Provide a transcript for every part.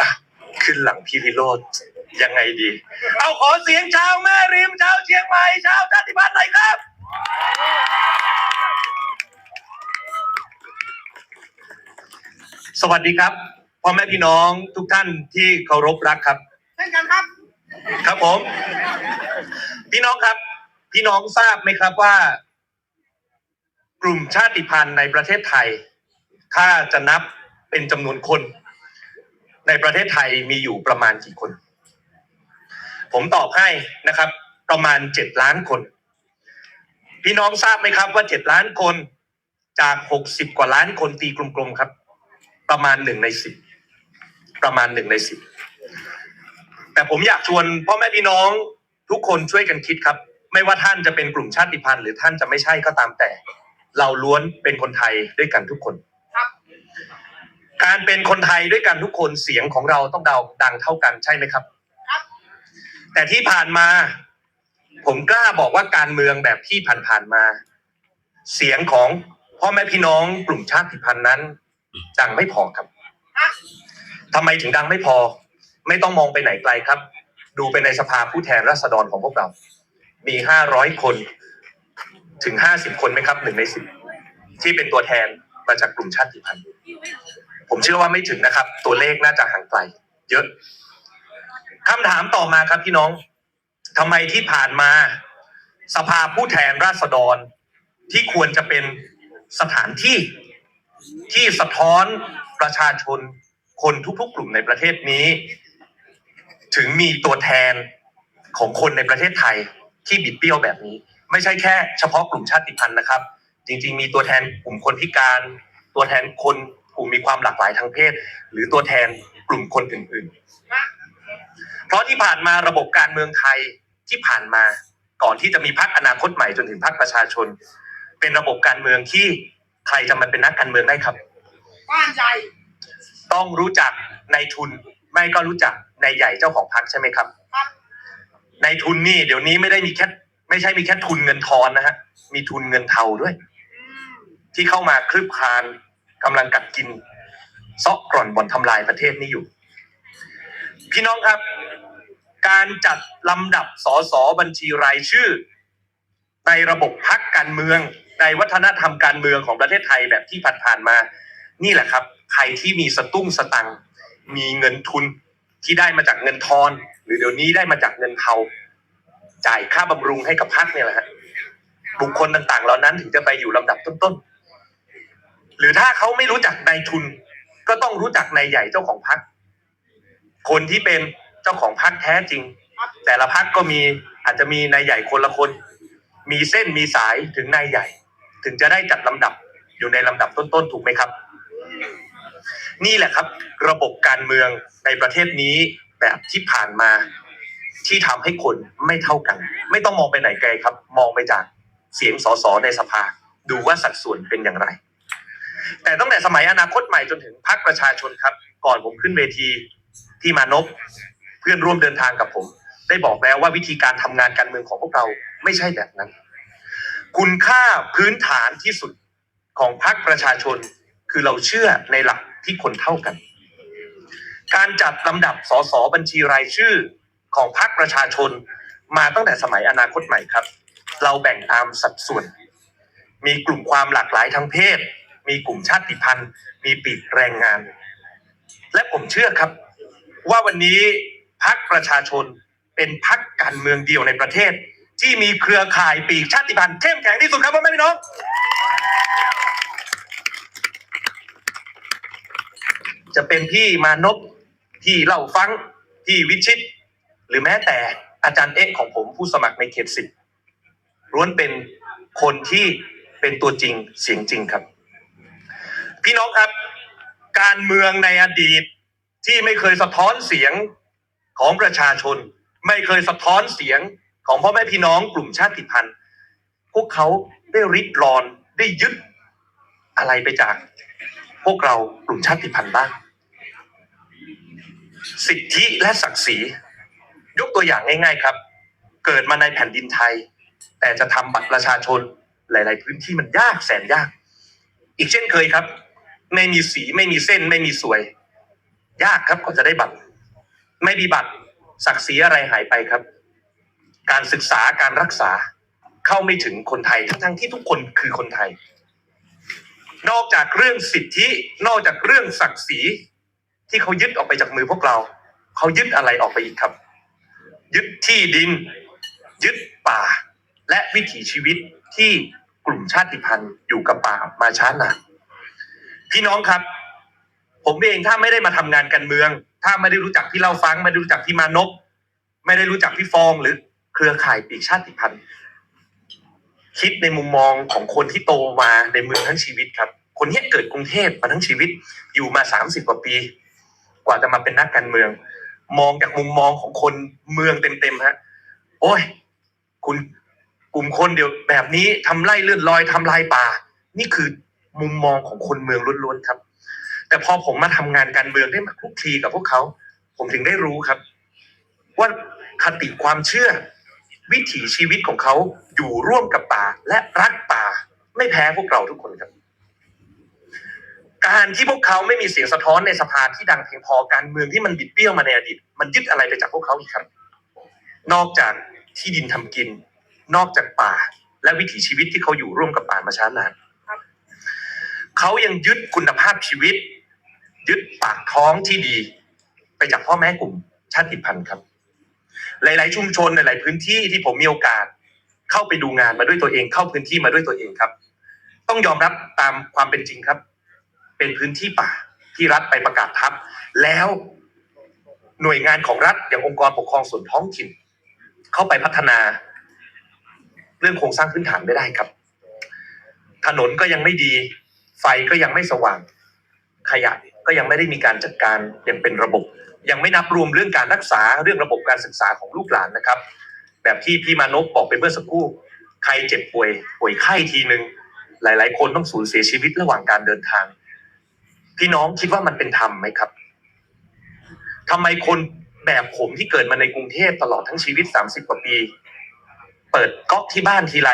อะขึ้นหลังพี่วิโรธยังไงดี เอาขอเสียงชาวแม่ริมชาวเชียงใหม่ชาวชาติพันธุ์หน่อยครับ สวัสดีครับพ่อแม่พี่น้องทุกท่านที่เคารพรักครับ เช่นกันครับครับผม พี่น้องครับ พี่น้องทราบไหมครับว่า กลุ่มชาติพันธุ์ในประเทศไทย ถ้าจะนับเป็นจำนวนคน ในประเทศไทยมีอยู่ประมาณกี่คน ผมตอบให้นะครับ ประมาณเจ็ดล้านคน พี่น้องทราบไหมครับว่าเจ็ดล้านคนจากหกสิบกว่าล้านคนตีกลมๆครับ ประมาณหนึ่งในสิบประมาณหนึ่งในสิบแต่ผมอยากชวนพ่อแม่พี่น้องทุกคนช่วยกันคิดครับ ไม่ว่าท่านจะเป็นกลุ่มชาติพันธุ์หรือท่านจะไม่ใช่ก็ตามแต่ เราล้วนเป็นคนไทยด้วยกันทุกคน การเป็นคนไทยด้วยกันทุกคนเสียงของเราต้องเดาดังเท่ากันใช่ไหมครับครับ แต่ที่ผ่านมา ผมกล้าบอกว่าการเมืองแบบที่ผ่านๆมา เสียงของพ่อแม่พี่น้องกลุ่มชาติพันธุ์นั้น ดังไม่พอครับทำไมถึงดังไม่พอ ไม่ต้องมองไปไหนไกลครับ ดูไปในสภาผู้แทนราษฎรของพวกเรา มีห้าร้อยคนถึงห้าสิบคนไหมครับหนึ่งในสิบที่เป็นตัวแทนมาจากกลุ่มชาติพันธุ์ ผมเชื่อว่าไม่ถึงนะครับ ตัวเลขน่าจะห่างไกลเยอะคำถามต่อมาครับพี่น้องทำไมที่ผ่านมา สภาผู้แทนราษฎร ที่ควรจะเป็นสถานที่ที่สะท้อนประชาชนคนทุกๆ กลุ่มในประเทศนี้ ถึงมีตัวแทนของคนในประเทศไทยที่บิดเบี้ยวแบบนี้ ไม่ใช่แค่เฉพาะกลุ่มชาติพันธุ์นะครับ จริง ๆ มีตัวแทนกลุ่มคนพิการ ตัวแทนคน กลุ่มมีความหลากหลายทางเพศ หรือตัวแทนกลุ่มคนอื่นๆ เพราะที่ผ่านมาระบบการเมืองไทยที่ผ่านมาก่อนที่จะมีพรรคอนาคตใหม่จนถึงพรรคประชาชน เป็นระบบการเมืองที่ใครจะมาเป็นนักการเมืองได้ครับบ้านใหญ่ต้องรู้จักนายทุนไม่ก็รู้จักนายใหญ่เจ้าของพรรคใช่ไหมครับนายทุนนี่เดี๋ยวนี้ไม่ได้มีแค่ไม่ใช่มีแค่ทุนเงินทอนนะฮะมีทุนเงินเทาด้วย ที่เข้ามาคลืบคลาน กำลังกัดกินซอกกร่อนบ่อนทำลายประเทศนี้อยู่ พี่น้องครับ การจัดลำดับสสบัญชีรายชื่อ ในระบบพักการเมือง ในวัฒนธรรมการเมืองของประเทศไทยแบบที่ผ่านๆมา นี่แหละครับ ใครที่มีสตุ้งสตังมีเงินทุนที่ได้มาจากเงินทอน หรือเดี๋ยวนี้ได้มาจากเงินเทาจ่ายค่าบำรุงให้กับพักเนี่ยแหละฮะบุคคลต่างๆ เหล่านั้นถึงจะไปอยู่ลำดับต้นๆ หรือถ้าเขาไม่รู้จักนายทุน ก็ต้องรู้จักนายใหญ่เจ้าของพัก คนที่เป็นเจ้าของพักแท้จริง แต่ละพักก็มีอาจจะมีนายใหญ่คนละคน มีเส้นมีสายถึงนายใหญ่ ถึงจะได้จัดลำดับอยู่ในลำดับต้นๆถูกไหมครับ นี่แหละครับ ระบบการเมืองในประเทศนี้แบบที่ผ่านมาที่ทำให้คนไม่เท่ากัน ไม่ต้องมองไปไหนไกลครับ มองไปจากเสียงสสในสภา ดูว่าสัดส่วนเป็นอย่างไร แต่ตั้งแต่สมัยอนาคตใหม่จนถึงพรรคประชาชนครับ ก่อนผมขึ้นเวทีที่มานพเพื่อนร่วมเดินทางกับผม ได้บอกแล้วว่าวิธีการทำงานการเมืองของพวกเราไม่ใช่แบบนั้น คุณค่าพื้นฐานที่สุดของพรรคประชาชน คือเราเชื่อในหลักที่คนเท่ากัน การจัดลำดับสสบัญชีรายชื่อของพรรคประชาชน มาตั้งแต่สมัยอนาคตใหม่ครับ เราแบ่งตามสัดส่วน มีกลุ่มความหลากหลายทางเพศ มีกลุ่มชาติพันธุ์ มีปีกแรงงาน และผมเชื่อครับ ว่าวันนี้พรรคประชาชนเป็นพรรคการเมืองเดียวในประเทศ ที่มีเครือข่ายปีกชาติพันธุ์เข้มแข็งที่สุดครับพ่อแม่พี่น้องจะเป็นพี่มานพพี่เล่าฟังพี่วิชิต หรือแม้แต่อาจารย์เอ๊ะของผมผู้สมัครในเขตสิบล้วนเป็นคนที่เป็นตัวจริงเสียงจริงครับ พี่น้องครับ การเมืองในอดีตที่ไม่เคยสะท้อนเสียงของประชาชน ไม่เคยสะท้อนเสียงของพ่อแม่พี่น้องกลุ่มชาติพันธุ์ พวกเขาได้ริดรอนได้ยึดอะไรไปจาก พวกเรากลุ่มชาติพันธุ์บ้างสิทธิและศักดิ์ศรี ยกตัวอย่างง่าย ๆครับ เกิดมาในแผ่นดินไทย แต่จะทำบัตรประชาชนหลาย ๆ พื้นที่มันยากแสนยาก อีกเช่นเคยครับ ไม่มีสีไม่มีเส้น ไม่มีสวย ยากครับก็จะได้บัตร ไม่มีบัตรศักดิ์ศรีอะไรหายไปครับ การศึกษาการรักษา เข้าไม่ถึงคนไทยทั้งๆที่ทุกคนคือคนไทย นอกจากเรื่องสิทธิ นอกจากเรื่องศักดิ์ศรีที่เขายึดออกไปจากมือพวกเรา เขายึดอะไรออกไปอีกครับ ยึดที่ดิน ยึดป่า และวิถีชีวิตที่กลุ่มชาติพันธุ์อยู่กับป่ามาช้านาน พี่น้องครับ ผมเองถ้าไม่ได้มาทำงานการเมือง ถ้าไม่ได้รู้จักพี่เล่าฟัง ไม่ได้รู้จักพี่มานพไม่ได้รู้จักพี่ฟองหรือเครือข่ายปีกชาติพันธุ์คิดในมุมมองของคนที่โตมาในเมืองทั้งชีวิตครับ คนที่เกิดกรุงเทพมาทั้งชีวิตอยู่มาสามสิบกว่าปี กว่าจะมาเป็นนักการเมือง มองจากมุมมองของคนเมืองเต็มๆฮะโอ้ย คุณกลุ่มคนเดียวแบบนี้ทำไร่เลื่อนลอยทำลายป่า นี่คือ มุมมองของคนเมืองล้วนๆครับ แต่พอผมมาทำงานการเมืองได้มาคลุกคลีกับพวกเขา ผมถึงได้รู้ครับ ว่าคติความเชื่อ วิถีชีวิตของเขาอยู่ร่วมกับป่าและรักป่า ไม่แพ้พวกเราทุกคนครับ การที่พวกเขาไม่มีเสียงสะท้อนในสภาที่ดังเพียงพอการเมืองที่มันบิดเบี้ยวมาในอดีตมันยึดอะไรไปจากพวกเขาอีกครับ นอกจากที่ดินทำกิน นอกจากป่า และวิถีชีวิตที่เขาอยู่ร่วมกับป่ามาช้านาน เขายังยึดคุณภาพชีวิต ยึดปากท้องที่ดี ไปจากพ่อแม่กลุ่มชาติพันธุ์ครับ หลาย ๆ ชุมชนหลาย ๆ พื้นที่ที่ผมมีโอกาส เข้าไปดูงานมาด้วยตัวเอง เข้าพื้นที่มาด้วยตัวเองครับ ต้องยอมรับตามความเป็นจริงครับ เป็นพื้นที่ป่าที่รัฐไปประกาศทับแล้วหน่วยงานของรัฐอย่างองค์กรปกครองส่วนท้องถิ่น เข้าไปพัฒนา เรื่องโครงสร้างพื้นฐานไม่ได้ครับ ถนนก็ยังไม่ดี ไฟก็ยังไม่สว่าง ขยะก็ยังไม่ได้มีการจัดการอย่างเป็นระบบ ยังไม่นับรวมเรื่องการรักษาเรื่องระบบการศึกษาของลูกหลานนะครับ แบบที่พี่มานพบอกไปเมื่อสักครู่ใครเจ็บป่วยป่วยไข้ทีหนึ่งหลาย ๆ คนต้องสูญเสียชีวิตระหว่างการเดินทาง พี่น้องคิดว่ามันเป็นธรรมไหมครับทำไมคนแบบผมที่เกิดมาในกรุงเทพตลอดทั้งชีวิตสามสิบกว่าปี เปิดก๊อกที่บ้านทีไร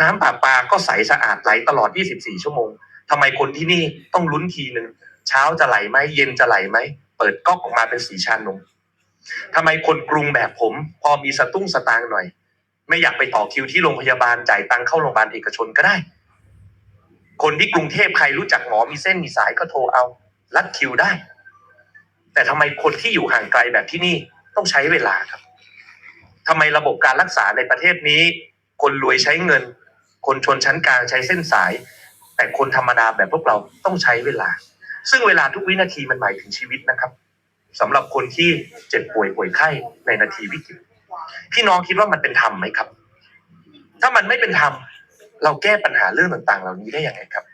น้ำประปาก็ใสสะอาดไหลตลอด 24 ชั่วโมง ทำไมคนที่นี่ต้องลุ้นทีหนึ่งเช้าจะไหลไหมเย็นจะไหลไหมเปิดก๊อกออกมาเป็นสีชานมทำไมคนกรุงแบบผม พอมีสตุ้งสตางค์หน่อย ไม่อยากไปต่อคิวที่โรงพยาบาลจ่ายตังค์เข้าโรงพยาบาลเอกชนก็ได้ คนที่กรุงเทพใครรู้จักหมอมีเส้นมีสายก็โทรเอารัดคิวได้ แต่ทำไมคนที่อยู่ห่างไกลแบบที่นี่ต้องใช้เวลาครับทำไมระบบการรักษาในประเทศนี้ คนรวยใช้เงิน คนชนชั้นกลางใช้เส้นสาย แต่คนธรรมดาแบบพวกเราต้องใช้เวลา ซึ่งเวลาทุกวินาทีมันหมายถึงชีวิตนะครับสำหรับคนที่เจ็บป่วยป่วยไข้ในนาทีวิกฤตพี่น้องคิดว่ามันเป็นธรรมไหมครับ ถ้ามันไม่เป็นธรรมเราแก้ปัญหาเรื่องต่างๆ เหล่านี้ได้อย่างไรครับ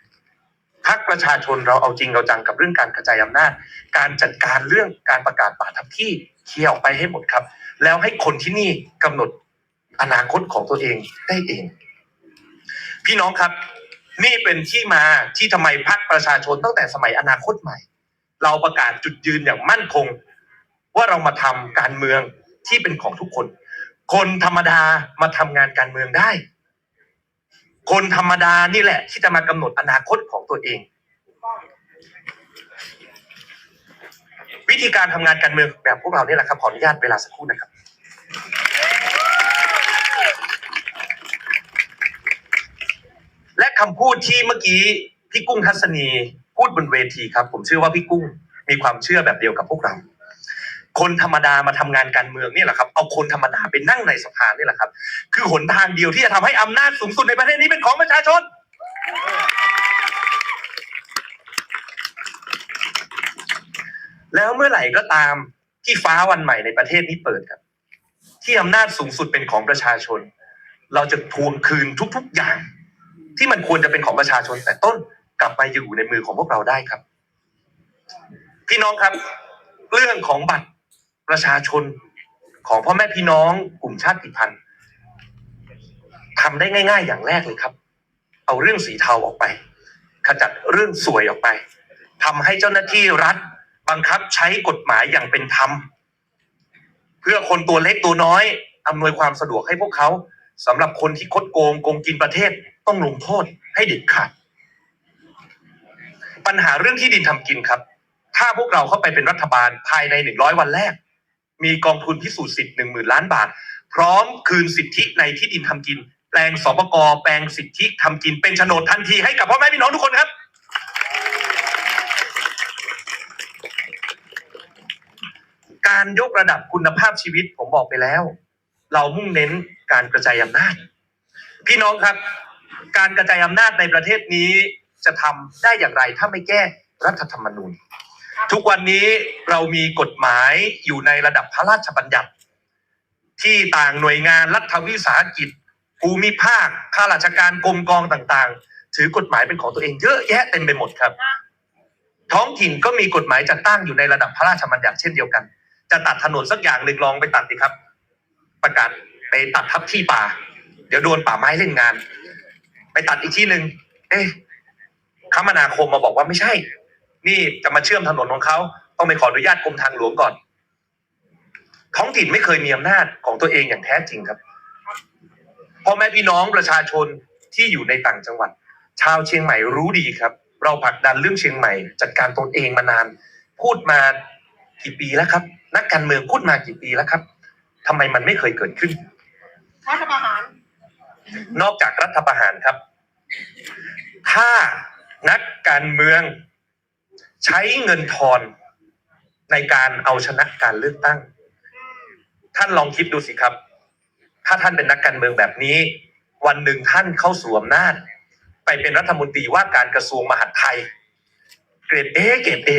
พักประชาชนเราเอาจริงเอาจังกับเรื่องการกระจายอำนาจ การจัดการเรื่องการประกาศป่าทับที่เคลียร์ออกไปให้หมดครับ แล้วให้คนที่นี่กำหนดอนาคตของตัวเองได้เอง พี่น้องครับ นี่เป็นที่มาที่ทำไมพรรคประชาชนตั้งแต่สมัยอนาคตใหม่ เราประกาศจุดยืนอย่างมั่นคง ว่าเรามาทำการเมืองที่เป็นของทุกคน คนธรรมดามาทำงานการเมืองได้ คนธรรมดานี่แหละ ที่จะมากำหนดอนาคตของตัวเอง วิธีการทำงานการเมืองแบบพวกเราเนี่ยแหละครับขออนุญาตเวลาสักครู่นะครับ และคำพูดที่เมื่อกี้พี่กุ้งทัศนีพูดบนเวทีครับ ผมเชื่อว่าพี่กุ้งมีความเชื่อแบบเดียวกับพวกเรา คนธรรมดามาทำงานการเมืองนี่แหละครับ เอาคนธรรมดาไปนั่งในสภาเนี่ยแหละครับ คือหนทางเดียวที่จะทำให้อำนาจสูงสุดในประเทศนี้เป็นของประชาชน แล้วเมื่อไหร่ก็ตามที่ฟ้าวันใหม่ในประเทศนี้เปิดครับ ที่อำนาจสูงสุดเป็นของประชาชน เราจะทวงคืนทุก ๆอย่าง ที่มันควรจะเป็นของประชาชนแต่ต้นกลับไปอยู่ในมือของพวกเราได้ครับ พี่น้องครับ เรื่องของบัตรประชาชนของพ่อแม่พี่น้องกลุ่มชาติพันธุ์ทำได้ง่าย ๆ อย่างแรกเลยครับ เอาเรื่องสีเทาออกไป ขจัดเรื่องสวยออกไปทำให้เจ้าหน้าที่รัฐบังคับใช้กฎหมายอย่างเป็นธรรม เพื่อคนตัวเล็กตัวน้อยอำนวยความสะดวกให้พวกเขาสำหรับคนที่คดโกงโกงกินประเทศ ต้องลงโทษให้เด็ดขาดปัญหาเรื่องที่ดินทำกินครับ ถ้าพวกเราเข้าไปเป็นรัฐบาลภายในหนึ่งร้อยวันแรก มีกองทุนพิสูจน์สิทธิ์หนึ่งหมื่นล้านบาท พร้อมคืนสิทธิในที่ดินทำกิน แปลงสปกแปลงสิทธิทำกินเป็นโฉนดทันทีให้กับพ่อแม่พี่น้องทุกคนครับ การยกระดับคุณภาพชีวิตผมบอกไปแล้ว เรามุ่งเน้นการกระจายอำนาจพี่น้องครับ การกระจายอำนาจในประเทศนี้จะทำได้อย่างไรถ้าไม่แก้รัฐธรรมนูญ ทุกวันนี้เรามีกฎหมายอยู่ในระดับพระราชบัญญัติ ที่ต่างหน่วยงานรัฐวิสาหกิจภูมิภาคข้าราชการกรมกองต่างๆ ถือกฎหมายเป็นของตัวเองเยอะแยะเต็มไปหมดครับ ท้องถิ่นก็มีกฎหมายจัดตั้งอยู่ในระดับพระราชบัญญัติเช่นเดียวกัน จะตัดถนนสักอย่างหนึ่งลองไปตัดดิครับ ประกาศไปตัดทับที่ป่า เดี๋ยวโดนป่าไม้เล่นงาน ไปตัดอีกที่หนึ่งเอ๊ะคมนาคมมาบอกว่าไม่ใช่ นี่จะมาเชื่อมถนนของเขาต้องไปขออนุญาตกรมทางหลวงก่อน ท้องถิ่นไม่เคยมีอำนาจของตัวเองอย่างแท้จริงครับพ่อแม่พี่น้องประชาชนที่อยู่ในต่างจังหวัด ชาวเชียงใหม่รู้ดีครับ เราผลักดันเรื่องเชียงใหม่ จัดการตนเองมานาน พูดมากี่ปีแล้วครับ นักการเมืองพูดมากี่ปีแล้วครับทำไมมันไม่เคยเกิดขึ้นรัฐประหาร นอกจากรัฐประหารครับ ถ้านักการเมืองใช้เงินทอนในการเอาชนะการเลือกตั้ง ท่านลองคิดดูสิครับ ถ้าท่านเป็นนักการเมืองแบบนี้ วันหนึ่งท่านเข้าสู่อำนาจ ไปเป็นรัฐมนตรีว่าการกระทรวงมหาดไทย เกรดเอเกรดเอ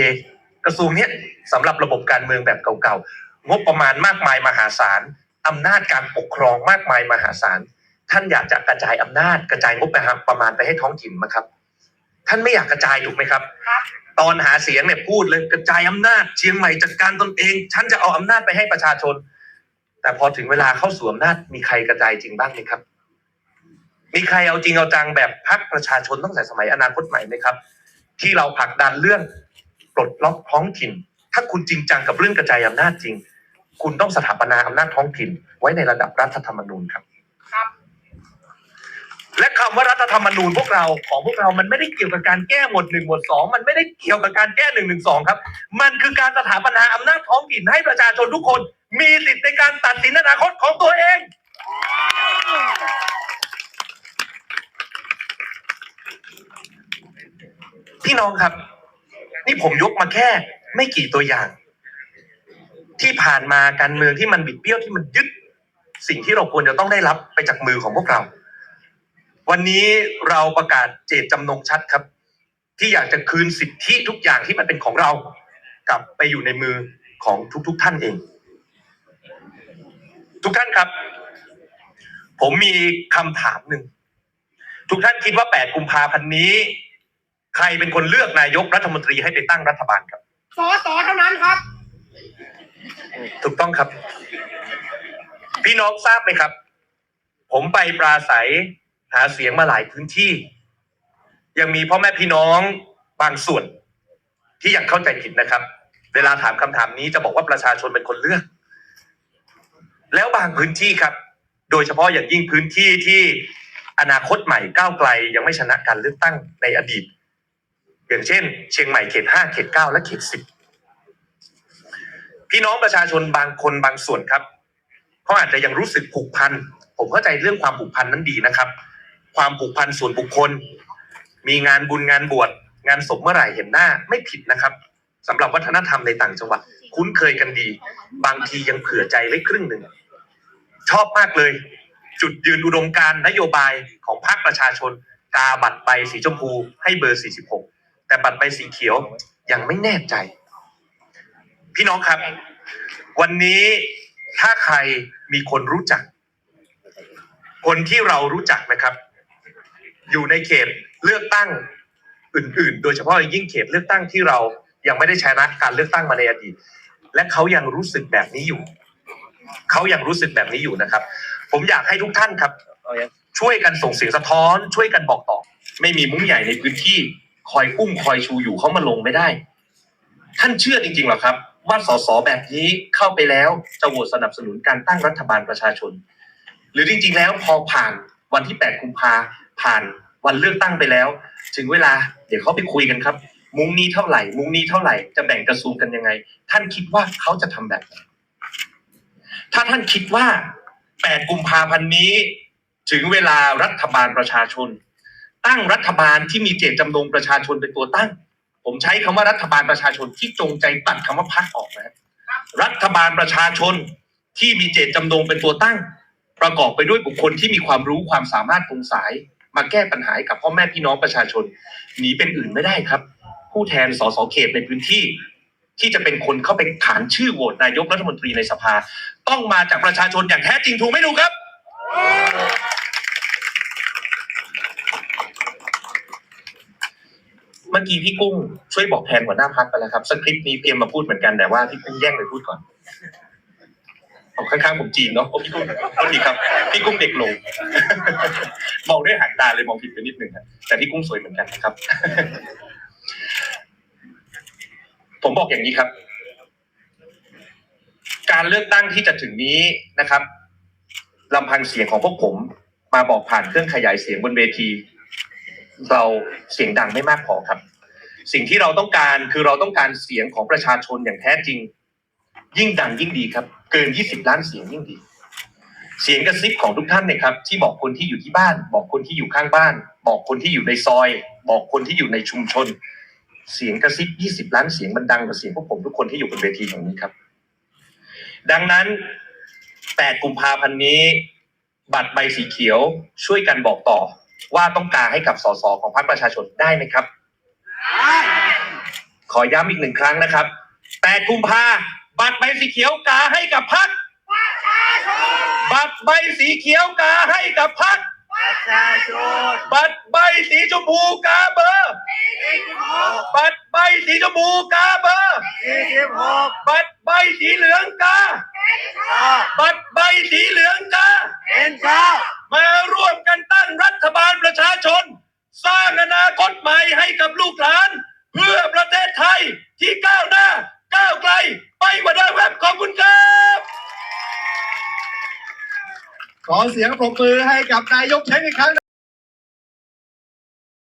กระทรวงเนี้ยสำหรับระบบการเมืองแบบเก่าๆงบประมาณมากมายมหาศาลอำนาจการปกครองมากมายมหาศาล ท่านอยากจะกระจายอำนาจกระจายงบประมาณไปให้ท้องถิ่นมาครับ ท่านไม่อยากกระจายถูกไหมครับครับตอนหาเสียงเนี่ยพูดเลยกระจายอำนาจเชียงใหม่จัดการตนเอง ฉันจะเอาอำนาจไปให้ประชาชน แต่พอถึงเวลาเข้าสู่อำนาจมีใครกระจายจริงบ้างไหมครับ มีใครเอาจริงเอาจังแบบพรรคประชาชนตั้งแต่สมัยอนาคตใหม่ไหมครับ ที่เราผลักดันเรื่องปลดล็อกท้องถิ่น ถ้าคุณจริงจังกับเรื่องกระจายอำนาจจริง คุณต้องสถาปนาอำนาจท้องถิ่น ไว้ในระดับรัฐธรรมนูญครับครับ และคำว่ารัฐธรรมนูญพวกเราของพวกเรา มันไม่ได้เกี่ยวกับการแก้หมวดหนึ่งหมวดสองมันไม่ได้เกี่ยวกับการแก้หนึ่งหนึ่งสองครับ มันคือการสถาปนาอำนาจท้องถิ่นให้ประชาชนทุกคน มีสิทธิ์ในการตัดสินอนาคตของตัวเอง พี่น้องครับ นี่ผมยกมาแค่ ไม่กี่ตัวอย่าง ที่ผ่านมาการเมืองที่มันบิดเบี้ยวที่มันยึด สิ่งที่เราควรจะต้องได้รับไปจากมือของพวกเรา วันนี้เราประกาศเจตจำนงชัดครับ ที่อยากจะคืนสิทธิทุกอย่างที่มันเป็นของเรา กลับไปอยู่ในมือของทุกๆทท่านเอง ทุกท่านครับ ผมมีคำถามหนึ่ง ทุกท่านคิดว่า 8 กุมภาพันธ์นี้ ใครเป็นคนเลือกนายกรัฐมนตรีให้ไปตั้งรัฐบาลครับ สอสอเท่านั้นครับ ถูกต้องครับ พี่น้องทราบไหมครับ ผมไปปราศัย หาเสียงมาหลายพื้นที่ ยังมีพ่อแม่พี่น้องบางส่วนที่ยังเข้าใจผิดนะครับ เวลาถามคำถามนี้จะบอกว่าประชาชนเป็นคนเลือก แล้วบางพื้นที่ครับ โดยเฉพาะอย่างยิ่งพื้นที่ที่อนาคตใหม่ก้าวไกลยังไม่ชนะการเลือกตั้งในอดีต อย่างเช่น เชียงใหม่เขตห้าเขตเก้าและเขตสิบพี่น้องประชาชนบางคนบางส่วนครับเขาอาจจะยังรู้สึกผูกพัน ผมเข้าใจเรื่องความผูกพันนั้นดีนะครับ ความผูกพันส่วนบุคคล มีงานบุญงานบวชงานศพเมื่อไหร่เห็นหน้าไม่ผิดนะครับสำหรับวัฒนธรรมในต่างจังหวัด คุ้นเคยกันดี บางทียังเผื่อใจไว้ครึ่งหนึ่งชอบมากเลย จุดยืนอุดมการนโยบายของพรรคประชาชน กาบัตรใบสีชมพูให้เบอร์ 46 แต่บัตรใบสีเขียวยังไม่แน่ใจ พี่น้องครับ วันนี้ถ้าใครมีคนรู้จัก คนที่เรารู้จักนะครับ อยู่ในเขตเลือกตั้งอื่น ๆ โดยเฉพาะอย่างยิ่งเขตเลือกตั้งที่เรายังไม่ได้ชนะการเลือกตั้งมาในอดีต และเขายังรู้สึกแบบนี้อยู่ เขายังรู้สึกแบบนี้อยู่นะครับ ผมอยากให้ทุกท่านครับ ช่วยกันส่งเสียงสะท้อน ช่วยกันบอกต่อ ไม่มีมุ้งใหญ่ในพื้นที่คอยอุ้มคอยชูอยู่เขามาลงไม่ได้ ท่านเชื่อจริงๆเหรอครับ ว่าสสแบบนี้เข้าไปแล้วจะโหวตสนับสนุนการตั้งรัฐบาลประชาชน หรือจริง ๆ แล้วพอผ่านวันที่ 8 กุมภาผ่าน วันเลือกตั้งไปแล้ว ถึงเวลาเดี๋ยวเขาไปคุยกันครับ มุ้งนี้เท่าไหร่ มุ้งนี้เท่าไหร่จะแบ่งกระทรวงกันยังไง ท่านคิดว่าเขาจะทำแบบไหนถ้าท่านคิดว่า 8 กุมภาพันธ์นี้ ถึงเวลารัฐบาลประชาชน ตั้งรัฐบาลที่มีเจตจำนงประชาชนเป็นตัวตั้ง ผมใช้คำว่ารัฐบาลประชาชนที่จงใจตัดคำว่าพักออกนะรัฐบาลประชาชนที่มีเจตจำนงเป็นตัวตั้ง ประกอบไปด้วยบุคคลที่มีความรู้ความสามารถตรงสาย มาแก้ปัญหาให้กับพ่อแม่พี่น้องประชาชนหนีเป็นอื่นไม่ได้ครับ ผู้แทนสสเขตในพื้นที่ ที่จะเป็นคนเข้าไปขานชื่อโหวตนายกรัฐมนตรีในสภา ต้องมาจากประชาชนอย่างแท้จริงถูกไหมดูครับ เมื่อกี้พี่กุ้งช่วยบอกแทนหัวหน้าพักไปแล้วครับสคริปต์นี้เตรียมมาพูดเหมือนกันแต่ว่าพี่กุ้งแย่งไปพูดก่อน เอาข้างๆผมจีนเนาะโอ้พี่กุ้งโทษทีครับพี่กุ้งเด็กลง มองด้วยหางตาเลยมองผิดไปนิดนึงแต่พี่กุ้งสวยเหมือนกันนะครับ ผมบอกอย่างนี้ครับ การเลือกตั้งที่จะถึงนี้นะครับลำพังเสียงของพวกผม มาบอกผ่านเครื่องขยายเสียงบนเวที เราเสียงดังไม่มากพอครับ สิ่งที่เราต้องการคือเราต้องการเสียงของประชาชนอย่างแท้จริง ยิ่งดังยิ่งดีครับ เกิน 20 ล้านเสียงยิ่งดี เสียงกระซิบของทุกท่านเนี่ยครับที่บอกคนที่อยู่ที่บ้าน บอกคนที่อยู่ข้างบ้าน บอกคนที่อยู่ในซอย บอกคนที่อยู่ในชุมชน เสียงกระซิบ 20 ล้านเสียงมันดังกว่าเสียงพวกผมทุกคนที่อยู่บนเวทีแห่งนี้ครับ ดังนั้น 8 กุมภาพันธ์นี้ บัตรใบสีเขียวช่วยกันบอกต่อว่าต้องการให้กับสสของพรรคประชาชนได้ไหมครับ ขอย้ำอีกหนึ่งครั้งนะครับ 8 กุมภา บัตรใบสีเขียวกาให้กับพรรคบัตรใบสีเขียวกาให้กับพรรคประชาชนบัตรใบสีชมพูกาเบอร์บัตรใบสีชมพูกาเบอร์สี่สิบหกบัตรใบสีเหลืองกาบัตรใบสีเหลืองกาเอ็นชามาร่วมกันตั้งรัฐบาลประชาชน สร้างอนาคตใหม่ให้กับลูกหลาน เพื่อประเทศไทยที่ก้าวหน้า ก้าวไกล ไปกว่าเดิมครับ ขอบคุณครับ ขอเสียงปรบมือให้กับนายกเช้งอีกครั้ง